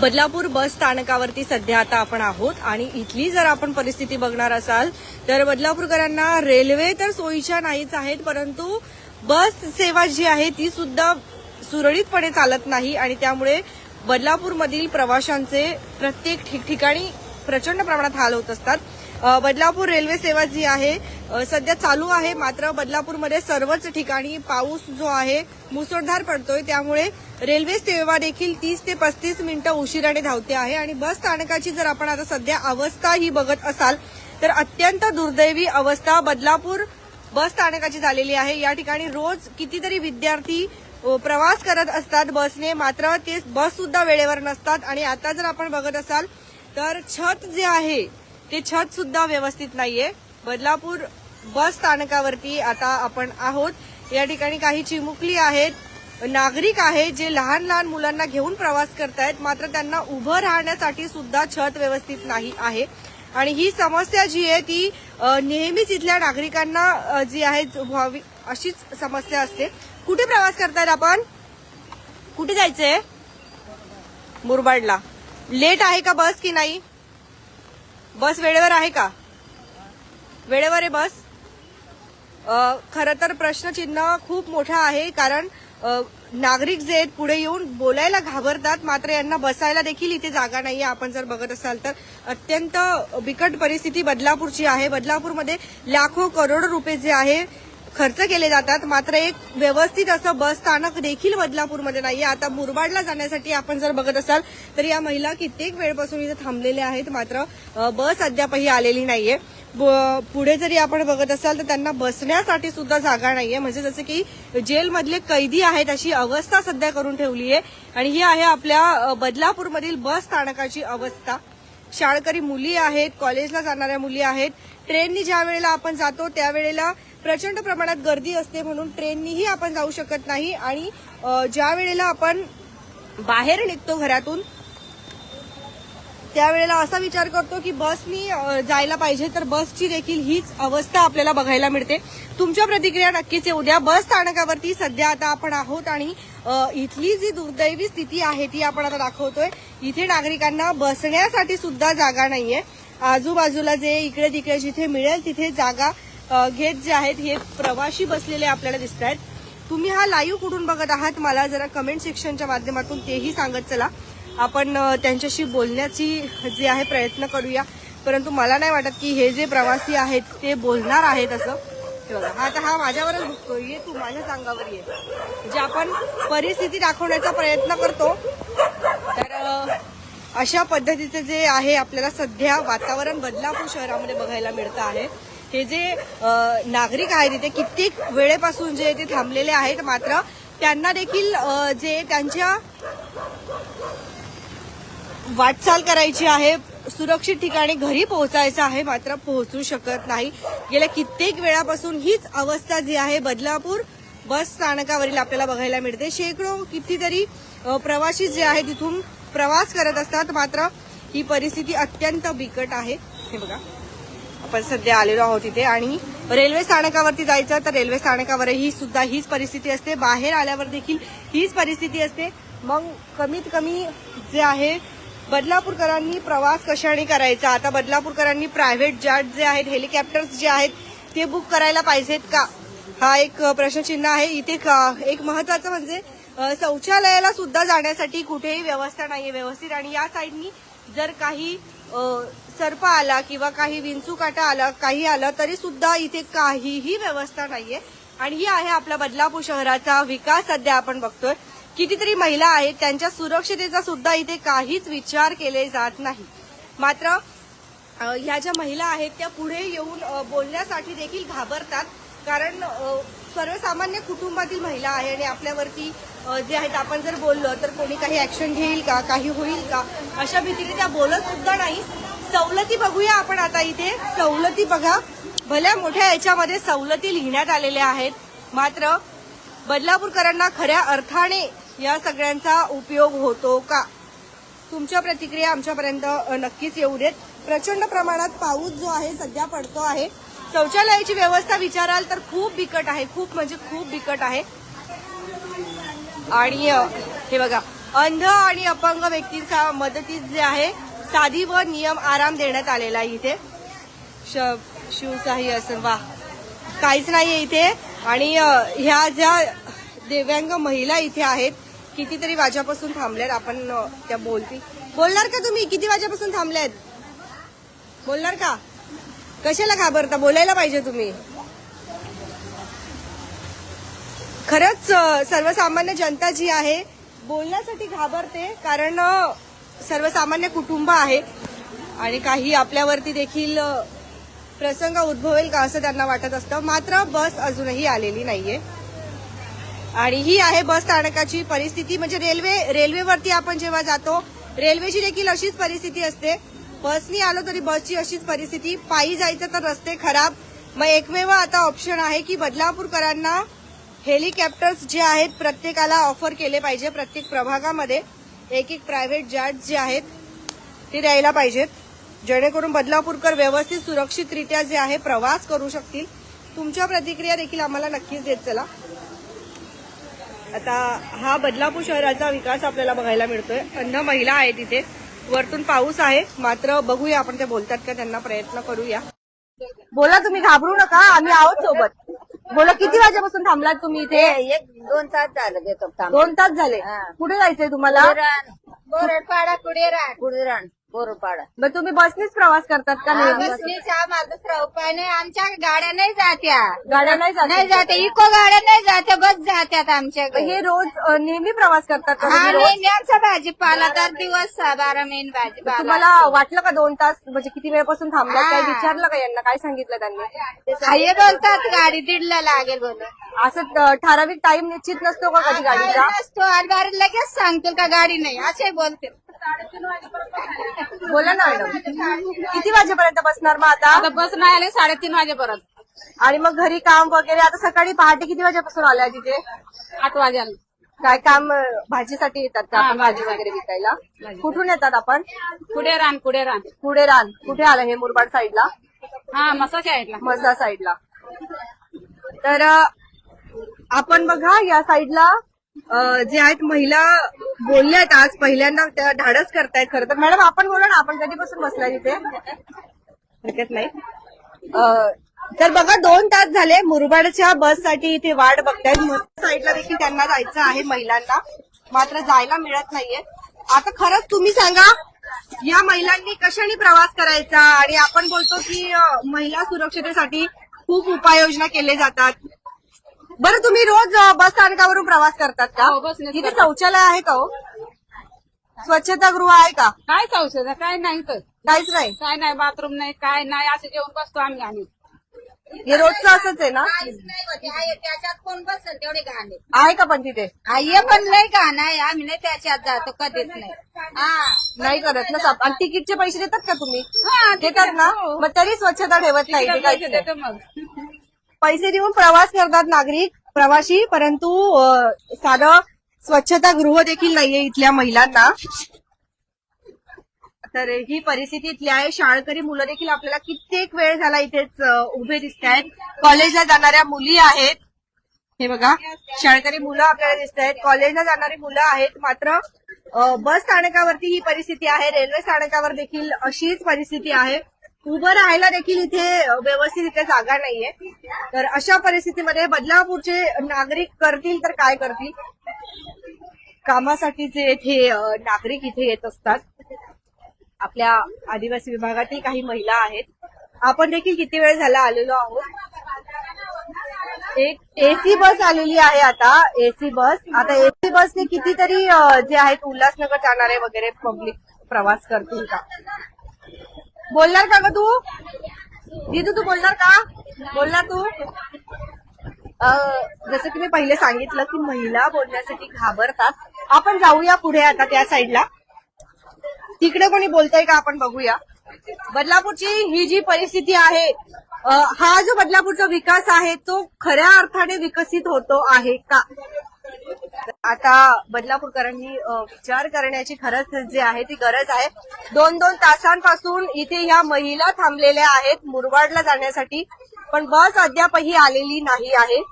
बदलापूर बस स्थानकावरती सध्या आता आपण आहोत आणि इथली जर आपण परिस्थिती बघणार असाल तर बदलापूरकरांना रेल्वे तर सोयीच्या नाहीच आहेत परंतु बस सेवा जी आहे ती सुद्धा सुरळीतपणे चालत नाही आणि त्यामुळे बदलापूरमधील प्रवाशांचे प्रत्येक ठिकठिकाणी प्रचंड प्रमाणात हाल होत असतात. बदलापूर रेल्वे सेवा जी आहे सध्या चालू आहे मात्र बदलापूरमध्ये सर्वच ठिकाणी पाऊस जो आहे मुसळधार पडतोय. त्यामुळे रेल्वे सेवा देखील तीस ते पस्तीस मिनिटं उशिराने धावते आहे आणि बस स्थानकाची जर आपण आता सध्या अवस्था ही बघत असाल तर अत्यंत दुर्दैवी अवस्था बदलापूर बस स्थानकाची झालेली आहे. या ठिकाणी रोज कितीतरी विद्यार्थी प्रवास करत असतात बसने. मात्र ते बस सुद्धा वेळेवर नसतात आणि आता जर आपण बघत असाल तर छत जे आहे ते छत सुद्धा व्यवस्थित नाहीये. बदलापूर बस स्थानकावरती आता आपण आहोत. या ठिकाणी काही चिमुकली आहेत. नागरिक आहे जे लहान लहान मुलांना घेऊन प्रवास करतायत मात्र त्यांना उभं राहण्यासाठी सुद्धा छत व्यवस्थित नाही आहे. आणि ही समस्या जी आहे ती नेहमीच इथल्या नागरिकांना जी आहे व्हावी अशीच समस्या असते. कुठे प्रवास करतायत आपण? कुठे जायचंय? मुरबाडला. लेट आहे का बस की नाही? बस वेळेवर आहे का? वेळेवर आहे बस? खरं तर प्रश्नचिन्ह खूप मोठा आहे कारण नागरिक जे आहेत पुढे येऊन बोलायला घाबरतात. मात्र यांना बसायला देखील इथे जागा नाहीये. आपण जर बघत असाल तर अत्यंत बिकट परिस्थिती बदलापूरची आहे. बदलापूरमध्ये लाखो करोड रुपये जे आहे खर्च केले जातात. मात्र एक व्यवस्थित असं बस स्थानक देखील बदलापूरमध्ये नाहीये. आता मुरबाडला जाण्यासाठी आपण जर बघत असाल तर या महिला कित्येक वेळपासून इथे थांबलेल्या आहेत. मात्र बस अद्यापही आलेली नाहीये. पुढे जरी आपण बघत असाल तर त्यांना बसण्यासाठी सुद्धा जागा नाहीये. म्हणजे जसं की जेलमधले कैदी आहेत अशी अवस्था सध्या करून ठेवली आहे आणि ही आहे आपल्या बदलापूरमधील बस स्थानकाची अवस्था. शाळकरी मुली आहेत कॉलेजला जाणाऱ्या मुली आहेत. ट्रेननी ज्या वेळेला आपण जातो त्यावेळेला प्रचंड प्रमाणात गर्दी असते म्हणून ट्रेननीही आपण जाऊ शकत नाही. आणि ज्या वेळेला आपण बाहेर निघतो घरातून त्यावेळेला असा विचार करतो की बसनी जायला पाहिजे तर बसची देखील हीच अवस्था आपल्याला बघायला मिळते. तुमच्या प्रतिक्रिया नक्कीच येऊ द्या. बस स्थानकावरती सध्या आता आपण आहोत आणि इथली जी दुर्दैवी स्थिती आहे ती आपण आता दाखवतोय. इथे नागरिकांना बसण्यासाठी सुद्धा जागा नाहीये. आजूबाजूला जे इकडे तिकडे जिथे मिळेल तिथे जागा घेत जे आहेत हे प्रवाशी बसलेले आपल्याला दिसत आहेत तुम्ही हा लाईव्ह कुठून बघत आहात? मला जरा कमेंट सेक्शनच्या माध्यमातून तेही सांगत चला. आपण त्यांच्याशी बोलण्याची जे आहे प्रयत्न करूया. परंतु मला नाही वाटत की हे जे प्रवासी आहेत ते बोलणार आहेत असं. बघा हा आता हा माझ्यावरच बघतो ये तू माझ्या सांगावर ये. म्हणजे आपण परिस्थिती दाखवण्याचा प्रयत्न करतो. तर अशा पद्धतीचे जे आहे आपल्याला सध्या वातावरण बदलापूर शहरामध्ये बघायला मिळतं आहे. हे जे नागरिक आहेत इथे कित्येक वेळेपासून जे ते थांबलेले आहेत मात्र त्यांना देखील जे त्यांच्या वाटचाल करायची आहे. सुरक्षित ठिकाणी घरी पोहोचायचं आहे. मात्र पोहोचू शकत नाही. गेल्या कित्येक वेळापासून हीच अवस्था जी आहे बदलापूर बस स्थानकावरील आपल्याला बघायला मिळते. शेकडो कितीतरी प्रवाशी प्रवासी जे आहे तिथून प्रवास करत असतात. मात्र ही परिस्थिती अत्यंत बिकट आहे. हे बघा. आपण सध्या आलेलो आहोत इथे आणि रेल्वे स्थानकावरती जायचं तर रेल्वे स्थानकावरही सुद्धा हीच परिस्थिती असते. बाहेर आल्यावर देखील हीच परिस्थिती असते. मग कमीत कमी जे आहे बदलापूरकरांनी प्रवास कशाने करायचा? आता बदलापूरकरांनी प्रायव्हेट जॅट जे आहेत हेलिकॉप्टर्स जे आहेत ते बुक करायला पाहिजेत का? हा एक प्रश्नचिन्ह आहे. इथे का- एक महत्वाचं म्हणजे शौचालयाला सुद्धा जाण्यासाठी कुठेही व्यवस्था नाहीये व्यवस्थित. आणि या साईडनी जर काही सर्प आला किंवा काही विंचू काटा आला काही आलं तरी सुद्धा इथे काहीही व्यवस्था नाहीये. आणि ही आहे आपला बदलापूर शहराचा विकास सध्या आपण बघतोय. कितीतरी महिला आहेत त्यांच्या सुरक्षितेचा सुद्धा इथे काहीच विचार केले जात नाही. मात्र ह्या ज्या महिला आहेत त्या पुढे येऊन बोलण्यासाठी देखील घाबरतात. कारण सर्वसामान्य कुटुंबातील महिला आहे आणि आपल्यावरती जे आहेत आपण जर बोललो तर कोणी काही ऍक्शन घेईल का? काही होईल का? अशा भीतीने त्या बोलत सुद्धा नाही. सवलती बघूया आपण आता इथे. सवलती बघा. भल्या मोठ्या याच्यामध्ये सवलती लिहिण्यात आलेल्या आहेत. मात्र बदलापूरकरांना खऱ्या अर्थाने या सगळ्यांचा उपयोग होतो का? तुमच्या प्रतिक्रिया आमच्यापर्यंत नक्कीच येऊ देत. प्रचंड प्रमाणात पाऊस जो आहे सध्या पडतो आहे. शौचालयाची व्यवस्था विचाराल तर खूप बिकट आहे. खूप म्हणजे खूप बिकट आहे. आणि हे बघा अंध आणि अपंग व्यक्तींचा मदतीस जे आहे साधी व नियम आराम देण्यात आलेला आहे इथे. श शिवशाही असं वा काहीच नाहीये इथे. आणि ह्या ज्या दिव्यांग महिला इथे आहेत कितीतरी वाजापासून थांबल्यात आपण त्या बोलती. बोलणार का तुम्ही? किती वाजेपासून थांबल्यात बोलणार का? कशाला घाबरता? बोलायला पाहिजे तुम्ही. खरंच सर्वसामान्य जनता जी आहे बोलण्यासाठी घाबरते कारण सर्वसामान्य कुटुंब आहे. आणि काही आपल्यावरती देखील प्रसंग उद्भवेल का असं त्यांना वाटत असतं. मात्र बस अजूनही आलेली नाहीये. आणि ही आहे बस स्थानकाची परिस्थिती. म्हणजे रेल्वे रेल्वेवरती आपण जेव्हा जातो रेल्वेची देखील अशीच परिस्थिती असते. बसनी आलो तरी बसची अशीच परिस्थिती. पायी जायचं तर रस्ते खराब. मग एकमेव आता ऑप्शन आहे की बदलापूरकरांना हेलिकॉप्टर्स जे आहेत प्रत्येकाला ऑफर केले पाहिजे प्रत्येक प्रभागामध्ये. एक एक प्रायव्हेट जॅट जे आहेत ते द्यायला पाहिजेत. जेणेकरून बदलापूरकर व्यवस्थित सुरक्षितरित्या जे आहे प्रवास करू शकतील. तुमच्या प्रतिक्रिया देखील आम्हाला नक्कीच देत चला. आता हा बदलापूर शहराचा विकास आपल्याला बघायला मिळतोय. अंध महिला आहे तिथे. वरतून पाऊस आहे. मात्र बघूया आपण ते बोलतात का त्यांना प्रयत्न करूया. बोला तुम्ही घाबरू नका. आम्ही आहोत सोबत. बोला किती वाजेपासून थांबलात तुम्ही इथे? एक दोन तास झालं दोन तास झाले. हा. कुठे जायचंय तुम्हाला? बोरडपाडा कुडेरान कुडेरान बोरडपाडा मग तुम्ही बसनीच प्रवास करतात का नेहमी? बसनीच नाही आमच्या गाड्या नाही जात्या गाड्या नाही जात नाही जात्या इको गाड्या नाही जात्या बस जात्यात आमच्या हे रोज अ, नेहमी प्रवास करतात का हा तुम्ही रोज? नाही आमचा भाजीपाला तर दिवस बारा महिने भाजीपाला तुम्हाला वाटलं का दोन तास? म्हणजे किती वेळपासून थांबलात? काय हा. विचारलं का यांना? काय सांगितलं त्यांनी? हाये बोलतात गाडी दीडला लागेल असं अ, ठराविक टाइम निश्चित नसतो का कधी गाडीचा? नसतो. आणि लगेच सांगतील का गाडी नाही? असे बोलतील. बोला ना मॅडम. किती वाजेपर्यंत बसणार मग आता? आता बस नाही आले साडेतीन वाजेपर्यंत. आणि मग घरी काम वगैरे आता सकाळी पहाटे किती वाजेपासून आलाय तिथे? आठ वाजेला काय काम अ, भाजीसाठी येतात का आपण भाजी वगैरे विकायला? कुठून येतात आपण? कुठे रान कुठे रान? पुढे रान? कुठे आलं हे मुरबाड साईडला? हा मसाच्या आहेत मजदा साईडला. तर अ, आपण बघा या साईडला जे आहेत महिला बोलल्यात आज पहिल्यांदा त्या धाडस करतायत खरं तर. मॅडम आपण बोला ना आपण कधीपासून बसलाय तिथे हरकत नाही. तर बघा दोन तास झाले मुरबाडच्या बससाठी इथे वाट बघतायत. साईडला देखील त्यांना जायचं आहे महिलांना. मात्र जायला मिळत नाहीये. आता खरंच तुम्ही सांगा या महिलांनी कशाने प्रवास करायचा? आणि आपण बोलतो की महिला सुरक्षतेसाठी खूप उपाययोजना केले जातात. बरं तुम्ही रोज बस स्थानकावरून प्रवास करतात का? हो, बसनेच तिथे करतो. शौचालय आहे का हो? स्वच्छतागृह आहे का? काय औषध काय नाही तर. काहीच नाही. काय नाही बाथरूम नाही काय नाही असं जेवण बसतो आम्ही आम्ही हे रोजचं असंच आहे ना? त्याच्यात कोण बसल तेवढे गाणे आहे का पण तिथे? ये पण नाही का नाही आम्ही नाही त्याच्यात जातो कधीच नाही. हा. नाही करत ना साप. आणि तिकीटचे पैसे देतात का तुम्ही? हा, देतात ना? हो. मग तरी स्वच्छता ठेवत नाही ते काहीच नाही. देतो मग. पैसे देऊन प्रवास करतात नागरिक प्रवासी परंतु साधं स्वच्छता गृह देखील नाहीये इथल्या महिलांना. तर ही परिस्थिती इथली आहे. शाळकरी मुलं देखील आपल्याला कित्येक वेळ झाला इथेच उभे दिसत आहेत कॉलेजला जाणाऱ्या मुली आहेत. हे बघा शाळकरी मुलं आपल्याला दिसत आहेत कॉलेजला जाणारी मुलं आहेत मात्र बस स्थानकावरती ही परिस्थिती आहे. रेल्वे स्थानकावर देखील अशीच परिस्थिती आहे. उभं राहायला देखील इथे व्यवस्थित इथे जागा नाहीये. तर अशा परिस्थितीमध्ये बदलापूरचे नागरिक करतील तर काय करतील? कामासाठी जे इथे नागरिक इथे येत असतात आपल्या आदिवासी विभागातील काही महिला आहेत आपण देखील किती वेळ झाला आलेलो आहोत? एक एसी बस आलेली आहे आता एसी बस. आता एसी बसने कितीतरी जे आहेत उल्हासनगर जाणारे वगैरे पब्लिक प्रवास करतील का? बोलणार का ग तू? दिदू तू बोलणार का? बोलणार तू? जसं की मी पहिले सांगितलं की महिला बोलण्यासाठी घाबरतात. आपण जाऊया पुढे आता त्या साईडला. तिकडे कोणी बोलतंय का आपण बघूया. बदलापूरची ही जी परिस्थिती आहे हा जो बदलापूरचा विकास आहे तो खऱ्या अर्थाने विकसित होतो आहे का? आता बदलापूरकरांनी विचार करण्याची खरंच जे आहे ती गरज आहे. दोन दोन तासांपासून इथे ह्या महिला थांबलेल्या आहेत मुरबाडला जाण्यासाठी. पण बस अद्यापही आलेली नाही आहे.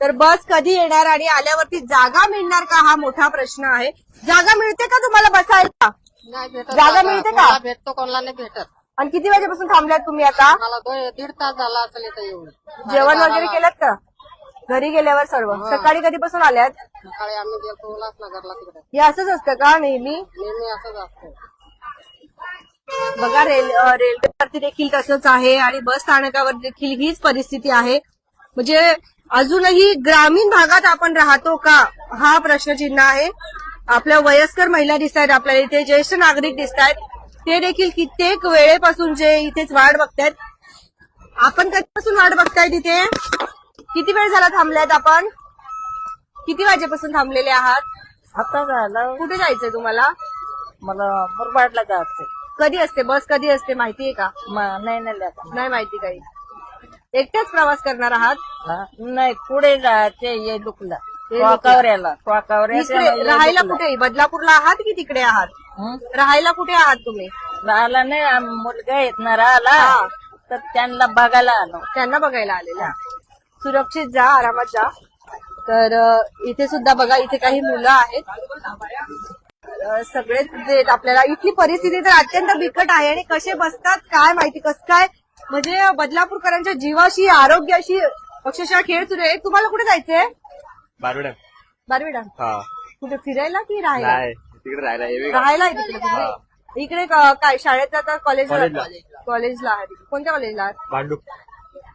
तर बस कधी येणार आणि आल्यावरती जागा मिळणार का हा मोठा प्रश्न आहे. जागा मिळते का तुम्हाला बसायला? जागा मिळते का? भेटतो कोणाला नाही भेटत. आणि किती वाजेपासून थांबल्यात तुम्ही आता? मला दीड तास झाला असेल येऊन. जेवण वगैरे केलं का? घरी गेल्यावर सर्व. सकाळी कधीपासून आल्यात? सकाळी आम्ही गेलो उल्हासनगरला तिकडे. हे असंच असतं का नेहमी? नेहमी असंच असतं. बघा रेल रेल्वेवरती देखील तसंच आहे आणि बस स्थानकावर देखील हीच परिस्थिती आहे. म्हणजे अजूनही ग्रामीण भागात आपण राहतो का? हा प्रश्नचिन्ह आहे. आपल्या वयस्कर महिला दिसत आहेत आपल्याला इथे ज्येष्ठ नागरिक दिसत आहेत ते देखील कित्येक वेळेपासून जे इथेच वाट बघतायत. आपण कधीपासून वाट बघताय तिथे किती वेळ झाला थांबल्यात आपण? किती वाजेपासून थांबलेले आहात? आता झालं. कुठे जायचंय तुम्हाला? मला मुरबाडला जायचं कधी असते? बस कधी असते? माहितीये का? नाही नाही आता नाही माहिती काही. एकटेच प्रवास करणार आहात? हा? नाही पुढे जायचे ये इकडे राहायला कुठे? बदलापूरला आहात की तिकडे आहात? राहायला कुठे आहात तुम्ही? राहिला नाही आम- मुलगा येत ना राहिला हा. तर त्यांना बघायला आलो. त्यांना बघायला आलेल्या सुरक्षित जा आरामात जा. तर इथे सुद्धा बघा इथे काही मुलं आहेत. सगळेच जे आहेत आपल्याला इथली परिस्थिती तर अत्यंत बिकट आहे आणि कसे बसतात काय माहिती कसं काय? म्हणजे बदलापूरकरांच्या जीवाशी आरोग्याशी अक्षरशः खेळ सुरू आहे. तुम्हाला कुठे जायचंय? बारविडा. हा. कुठे फिरायला की राहायला? तिकडे राहायला येवे राहायला आहे तिकडे तुम्ही इकडे काय शाळेत जातात कॉलेजला? कॉलेजला. आहे. कोणत्या कॉलेजला? भांडूप.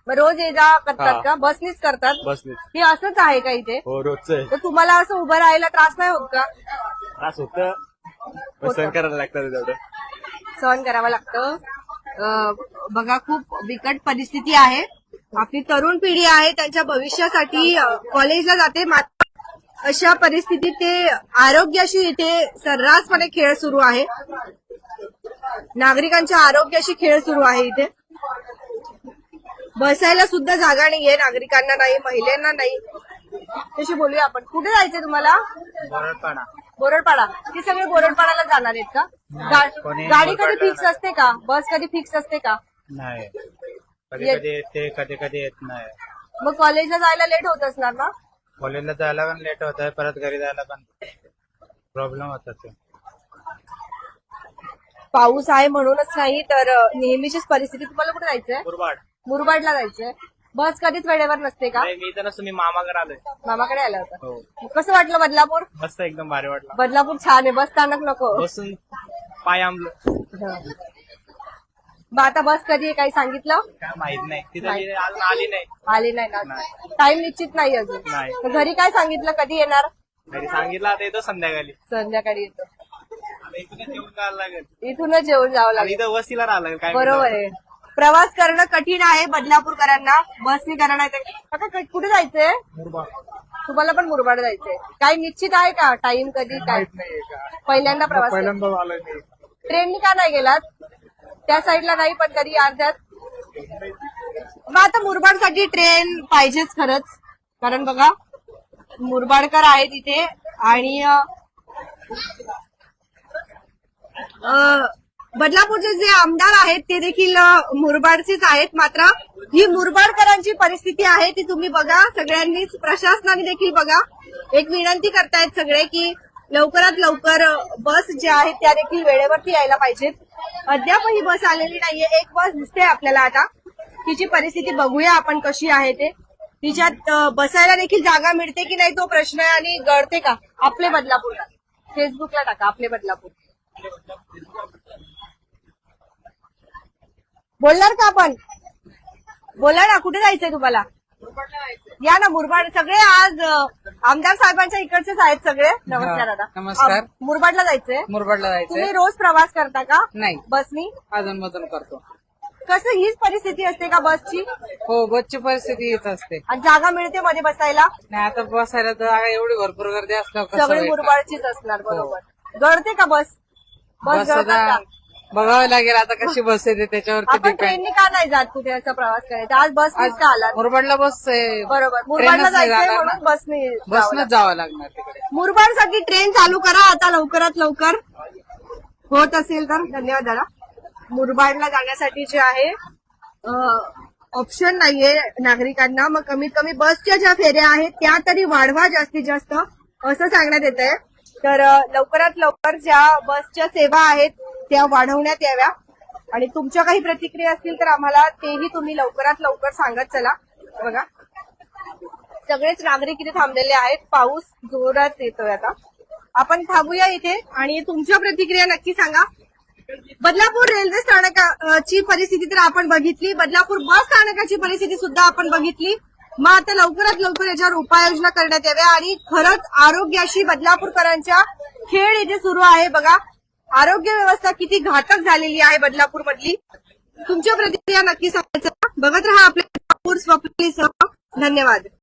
मग रोज ये जा करतात हा. का? बसनीच करतात? बसने हे असंच आहे का इथे? हो रोजच आहे. तर तुम्हाला असं उभं राहायला त्रास नाही होत का? त्रास होत. सहन करायला लागतं तेवढं. सहन करावं लागतं. अं, बघा खूप बिकट परिस्थिती आहे. आपली तरुण पिढी आहे त्यांच्या भविष्यासाठी अं, कॉलेजला जाते मात्र अशा परिस्थितीत ते आरोग्याशी इथे सर्रासपणे खेळ सुरू आहे. नागरिकांच्या आरोग्याशी खेळ सुरू आहे इथे. बसायला सुद्धा जागा नाहीये नागरिकांना नाही महिलांना नाही. तशी बोलूया आपण. कुठे जायचंय तुम्हाला? बोरडपाडा. बोरडपाडा. ती सगळे बोरडपाडाला जाणार आहेत का? गा- गाडी कधी फिक्स असते का? बस कधी फिक्स असते का? नाही. कधी येत- कधी येते कधी कधी येत नाही. मग कॉलेजला जायला लेट होत असणार ना? कॉलेजला जायला पण लेट होत आहे परत घरी जायला पण प्रॉब्लेम होतात ते पाऊस आहे म्हणूनच नाही तर अं, नेहमीचीच परिस्थिती तुम्हाला कुठे जायचंय? कुरबाड मुरबाडला जायचंय. बस कधीच वेळेवर नसते का? मी तर नसतो मी मामाकडे आलोय. मामाकडे आला होता. हो. कसं वाटलं बदलापूर? मस्त एकदम भारी वाटला. बदलापूर छान आहे बस स्थानक नको. बसून पाय आंबलं. मग आता बस कधी आहे काही सांगितलं? काय माहीत नाही. तिथे मी अजून आली नाही. आली नाही ना. टाइम निश्चित नाही अजून. नाही. घरी काय सांगितलं? कधी येणार? घरी सांगितलं आता येतो संध्याकाळी. संध्याकाळी येतो. आता इथूनच येऊन जायला लागेल. इथूनच जेवण जावं आणि लागेल. इथं वस्तीला राहावं लागेल काय बरोबर आहे. प्रवास करणं कठीण आहे बदलापूरकरांना. बसनी करणं आहे क- कुठे जायचंय? तुम्हाला पण मुरबाड जायचंय. काही निश्चित आहे का? टाइम कधी काय? पहिल्यांदा प्रवास पहिल्यांदा ट्रेननी का नाही गेलात? त्या साईडला नाही पण कधी अर्ध्यात? मग आता मुरबाडसाठी ट्रेन पाहिजेच खरंच. कारण बघा मुरबाडकर आहेत इथे आणि बदलापूरचे जे आमदार आहेत ते देखील मुरबाडचेच आहेत. मात्र ही मुरबाडकरांची परिस्थिती आहे ती तुम्ही बघा. सगळ्यांनीच प्रशासनाने देखील बघा. एक विनंती करतायत सगळे की लवकरात लवकर बस ज्या आहेत त्या देखील वेळेवरती यायला पाहिजेत. अद्याप ही बस आलेली नाहीये. एक बस दिसते आपल्याला आता. तिची परिस्थिती बघूया आपण कशी आहे ते. तिच्यात बसायला देखील जागा मिळते की नाही तो प्रश्न आहे आणि गळते का? आपले बदलापूरला. फेसबुकला टाका आपले बदलापूर. बोलणार का आपण? बोला ना कुठे जायचंय तुम्हाला? या ना मुरबाड. सगळे आज आमदार साहेबांच्या इकडचेच आहेत सगळे. नमस्कार दादा नमस्कार. मुरबाडला जायचंय. मुरबाडला तुम्ही जायचंय रोज प्रवास करता का? नाही. बसनी? अजून मधून करतो. कसं हीच परिस्थिती असते का बसची? हो बसची परिस्थिती हीच असते. आणि जागा मिळते मध्ये बसायला? नाही आता बसायला तर जागा एवढी भरपूर गर्दी असल्यावर कसं सगळे होईल? मुरबाडचीच असणार बरोबर. गळते का बस? बस बस गळतात आता का? बघावं लागेल आता कशी बस येते त्याच्यावरती आपण ट्रेननी का नाही जात कुठे असा प्रवास करायचा? आज बस का आला. मुरबाडला बस आहे. बरोबर. मुरबाडला ट्रेनच नाही जायचंय जाणार म्हणून ना. बसने बसनंच जावं लागणार तिकडे. मुरबाडसाठी ट्रेन चालू करा आता लवकरात लवकर. होत असेल तर. धन्यवाद दादा. मुरबाडला जाण्यासाठी जे आहे ऑप्शन नाहीये नागरिकांना. मग कमीत कमी बसच्या ज्या फेऱ्या आहेत त्या तरी वाढवा जास्तीत जास्त. असं सांगण्यात येत आहे तर अ, लवकरात लवकर ज्या बसच्या सेवा आहेत त्या वाढवण्यात याव्या. आणि तुमच्या काही प्रतिक्रिया असतील तर आम्हाला तेही तुम्ही लवकरात लवकर सांगत चला. बघा. सगळेच नागरिक इथे थांबलेले आहेत. पाऊस जोरात येतोय आता. आपण थांबूया इथे आणि तुमच्या प्रतिक्रिया नक्की सांगा. बदलापूर रेल्वे स्थानकाची परिस्थिती तर आपण बघितली. बदलापूर बस स्थानकाची परिस्थिती सुद्धा आपण बघितली. मग आता लवकरात लवकर याच्यावर उपाययोजना करण्यात याव्या आणि खरंच आरोग्याशी बदलापूरकरांच्या खेळ इथे सुरू आहे. बघा. आरोग्य व्यवस्था किती घातक झालेली आहे बदलापूर मधली? तुमच्या प्रतिक्रिया नक्की सांगायचं बघत राहा आपल्या स्वप्नीसह धन्यवाद.